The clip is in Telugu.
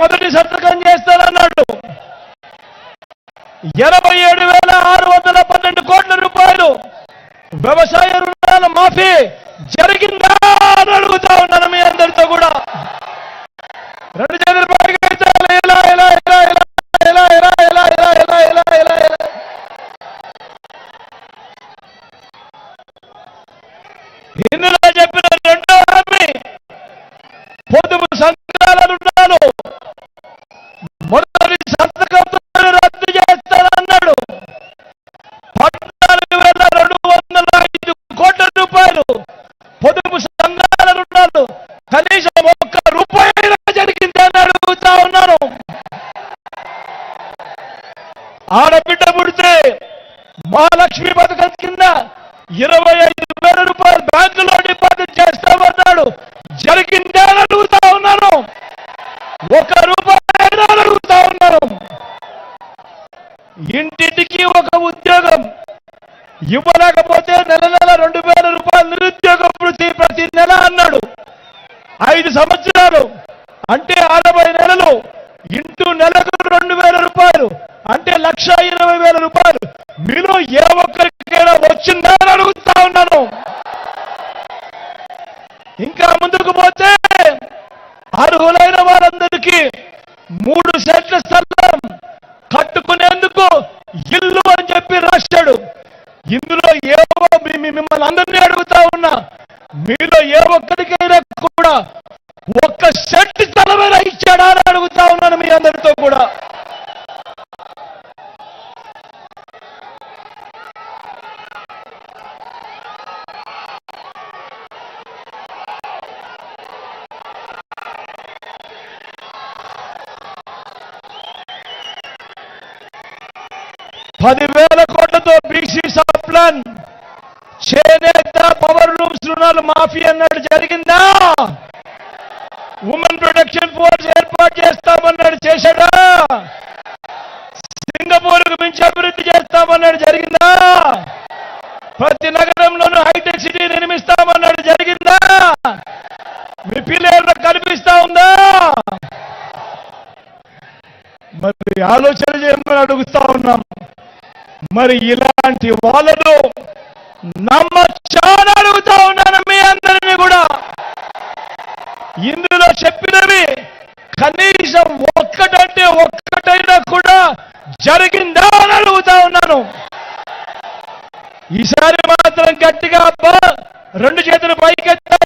మొదటి సంతకం చేస్తానన్నాడు. ఎనభై ఏడు వేల ఆరు వందల పన్నెండు కోట్ల రూపాయలు వ్యవసాయ రుణాల మాఫీ జరిగిందా అని అడుగుతా ఆడబిడ్డ పుడితే మహాలక్ష్మి పథకం కింద ఇరవై ఐదు వేల రూపాయలు బ్యాంకులో డిపాజిట్ చేస్తామన్నాడు. జరిగిందే అడుగుతా ఉన్నాను. ఒక రూపాయి అడుగుతా ఉన్నాను. ఇంటింటికి ఒక ఉద్యోగం ఇవ్వలేకపోతే నెల నెల రెండు వేల రూపాయలు నిరుద్యోగ వృత్తి ప్రతి నెల అన్నాడు. ఐదు సంవత్సరాలు అంటే అరవై నెలలు. ఇంటూ నెలకు రెండు వేల రూపాయలు. అంటే లక్ష ఇరవై వేల రూపాయలు. మీలో ఏ ఒక్కరికైనా వచ్చిందా అని అడుగుతా ఉన్నాను. ఇంకా ముందుకు పోతే అర్హులైన వారందరికీ మూడు సెట్ల స్థలం కట్టుకునేందుకు ఇల్లు అని చెప్పి రాశాడు. ఇందులో ఏవో మిమ్మల్ని అందరినీ అడుగుతా ఉన్నా. మీలో ఏ ఒక్కరికైనా కూడా ఒక్క సెంట్ స్థలమైనా ఇచ్చాడా అని అడుగుతా ఉన్నాను మీ అందరితో కూడా పదివేల కోట్లతో ప్లాన్ చేనేత పవర్ లూమ్స్ రుణాలు మాఫీ అన్నాడు జరిగిందా? ఉమెన్ ప్రొటెక్షన్ ఫోర్స్ ఏర్పాటు చేస్తామన్నాడు చేశాడా? సింగపూర్కు మించి అభివృద్ధి చేస్తామన్నాడు జరిగిందా? ప్రతి నగరంలోనూ హైటెక్ సిటీ నిర్మిస్తామన్నాడు జరిగిందా? మీ పిల్లలు కనిపిస్తా ఉందా? మరి ఆలోచన చేయమని అడుగుతా ఉన్నాం? మరి ఇలాంటి వాళ్ళను నమ్మచ్చాని అడుగుతా ఉన్నాను మీ అందరినీ కూడా. ఇందులో చెప్పినవి కనీసం ఒక్కటంటే ఒక్కటైనా కూడా జరిగిందా అని అడుగుతా ఉన్నాను. ఈసారి మాత్రం గట్టిగా అబ్బా రెండు చేతులు పైకెత్తా